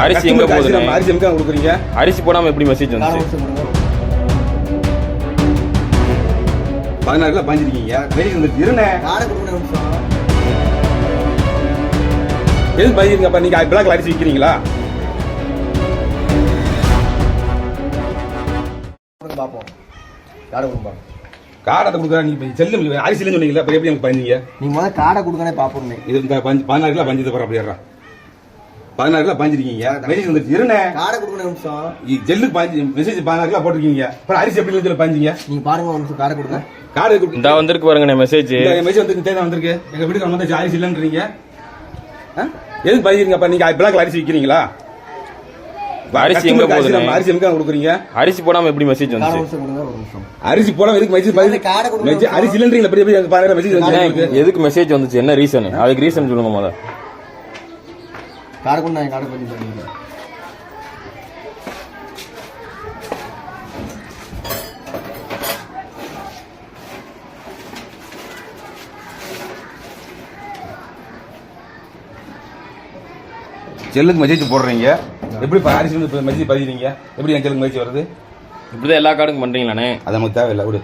அரிசி எங்க கஸ்டமருக்கு அரிசி போகுதுண்ணே? நம்ம அரிசி எங்க கொடுக்குறீங்க? அரிசி போடாம எப்படி மெசேஜ் காடை வந்துச்சு பதினாறு கிலோ பாஞ்சிருக்கீங்க. மெடிசன் வந்துருச்சு. இருண்ணே. காடை எது பாஞ்சிருங்க அப்ப. நீங்க பிளாக்ல அரிசி விற்கிறீங்களா பார்ப்போம். காடை கொடுங்க பாருங்க காடத்தை கொடுக்குறா நீங்க இப்ப செல்லு அரிசி இல்லைன்னு சொன்னீங்களா அப்புறம் எப்படி எனக்கு பாஞ்சீங்க நீங்க முதல்ல காடை கொடுங்கனே பார்ப்போம் இது இந்த பஞ்சு- பதினாறு கிலோ பஞ்சது போற அப்படியே பதினாறு கிலோ பாஞ்சிருக்கீங்க. மெடிசன் வந்துருச்சு. இருண்ணே காடை கொடுங்க ஒரு நிமிஷம். ஜெல்லுக்கு பாஞ்சு மெசேஜ் பதினாறு கிலோ போட்டிருக்கீங்க. அப்புறம் அரிசி எப்படி இருந்து பாஞ்சிங்க? நீங்க பாருங்க ஒரு நிமிஷம் காடை கொடுங்க. காடு இந்த வந்திருக்கு பாருங்கண்ணே மெசேஜ் இந்த மெசேஜ் வந்து தேவை வந்திருக்கு. எங்க வீட்டுக்கு வந்து அரிசி இல்லைன்றீங்க? எது பாஞ்சிருங்க அப்ப? நீங்க பிளாக்ல அரிசி விற்கிறீங்களா அரிசி எங்க கஸ்டமருக்கு அரிசி எங்க கொடுக்குறீங்க? அரிசி போடாம எப்படி மெசேஜ் வந்துச்சு? அரிசி போல எதுக்கு மெசேஜ். மெசேஜ் அரிசி இல்லைன்றீங்களா பெரிய பெரிய பதினாறு மெசேஜ் எதுக்கு மெசேஜ் வந்துச்சு? என்ன ரீசன் அதுக்கு ரீசன் சொல்லுங்க முத காடை கொடுங்க காடை பண்ணி பண்ணுங்க செல்லுக்கு மெசேஜ் போடுறீங்க. எப்படி அரிசி வந்து மெசேஜ் பதிறீங்க எப்படி என் செல்லுக்கு மெசேஜ் வருது? இப்படிதான் எல்லா கார்டுக்கும் பண்றீங்களாண்ணே அது நமக்கு தேவையில்லை விடு.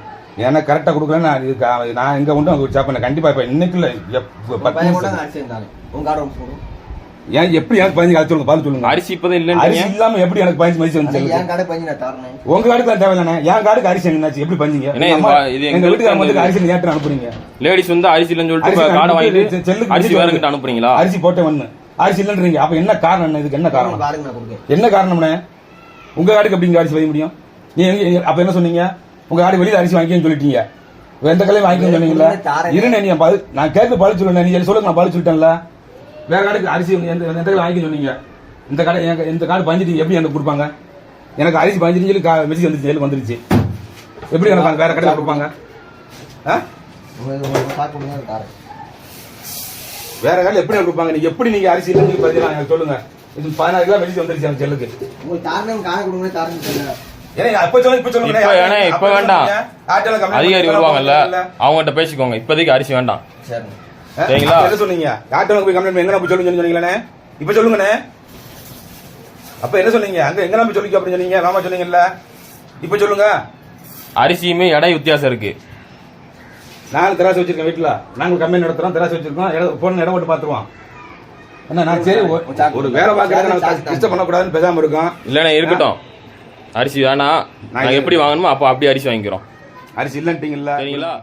ஏன்னா கரெக்டாக கொடுக்கலன்னு நான் இதுக்கு நான் எங்க உண்டு அங்கே சாப்பிட கண்டிப்பா இப்ப இன்னைக்கு இல்லை பத்து நிமிஷம். அரிசி இருந்தாங்க காடை ஏன் எப்படி எனக்கு பதினஞ்சு கால் சொல்லுங்க பார்த்து சொல்லுங்க. அரிசி இப்பதான் அரிசி இல்லைன்றீங்க இல்லாம எப்படி எனக்கு பதினஞ்சு மெசேஜ் வந்து? என் கடை பஞ்சு நான் தரேன். உங்க காடுக்கு அது தேவையில்லைண்ணே என் காடுக்கு அரிசி என்னாச்சு எப்படி பஞ்சீங்க அண்ணே, இது எங்க வீட்டுக்கு வந்து அரிசி நேற்று அனுப்புறீங்க. லேடிஸ் வந்து அரிசி இல்லைன்னு சொல்லிட்டு அரிசி அனுப்பிட்டு வாங்கிட்டு செல்லுக்கு அரிசி வேற. கிட்ட அனுப்புறீங்களா? அரிசி போட்டே வந்து அரிசி இல்லைன்றீங்க. அப்ப என்ன காரணம் என்ன இதுக்கு என்ன காரணம்? காடுங்க நான் கொடுங்க என்ன காரணம்ண்ணே? உங்க காடுக்கு எப்படிங்க அரிசி வைக்க முடியும்? நீ அப்ப என்ன சொன்னீங்க? உங்க காடு வெளியில அரிசி வாங்கிக்கன்னு சொல்லிட்டீங்க. எந்த கலையும் வாங்கிக்கன்னு சொன்னீங்களா. இருண்ணே நீ பதில் நான் கேட்க பதில் சொல்லுங்க நீ சொல்லுங்க நான் பதில் சொல்லிட்டேன்ல. வேற காடுக்கு அரிசி எந்த எந்த கடையில் வாங்கிக்க சொன்னீங்க? இந்த கடை இந்த காடு பஞ்சிட்டு எப்படி எனக்கு கொடுப்பாங்க? எனக்கு அரிசி பஞ்சிட்டு சொல்லி மெசேஜ் வந்துருச்சு எனக்கு வந்துருச்சு. எப்படி எனக்கு அந்த வேற கடையில் கொடுப்பாங்க? வேற கடையில் எப்படி கொடுப்பாங்க? நீங்க எப்படி நீங்க அரிசி இல்லைன்னு சொல்லி பார்த்தீங்கன்னா எனக்கு சொல்லுங்க. இது பதினாறு கிலோ மெசேஜ் வந்துருச்சு எனக்கு செல்லுக்கு இப்ப சொல்லுங்க இப்ப ஏன்னா இப்ப வேண்டாம். அதிகாரி வருவாங்கல்ல. இல்ல. அவங்ககிட்ட பேசிக்கோங்க. இப்போதைக்கு அரிசி வேண்டாம். சரிங்களா? என்ன சொன்னீங்க? யார்கிட்ட போய் கம்ப்ளைண்ட் எங்க போய் சொல்லுங்க சொன்னீங்களே? இப்ப சொல்லுங்கண்ணே. அப்ப என்ன சொன்னீங்க? அங்க எங்க போய் சொல்லிக்க அப்படின்னு சொன்னீங்க? ராமா சொன்னீங்கல்ல. இப்ப சொல்லுங்க. அரிசியுமே எடை வித்தியாசம் இருக்கு. நான் தெராசு வச்சிருக்கேன் வீட்டுல நாங்க கம்பெனி நடத்துறோம் தெராசு வச்சிருக்கோம். இடம் போன இடம் போட்டு நான் சரி ஒரு- ஒரு வேலை பார்க்கறத டிஸ்டர்ப் பண்ணக்கூடாதுன்னு பேசாம இருக்கோம். இல்லைண்ணே இருக்கட்டும். அரிசி வேணாம். நாங்க எப்படி வாங்கணுமோ அப்போ அப்படி அரிசி வாங்கிக்கிறோம். அரிசி இல்லன்ட்டீங்கல்ல. சரிங்களா?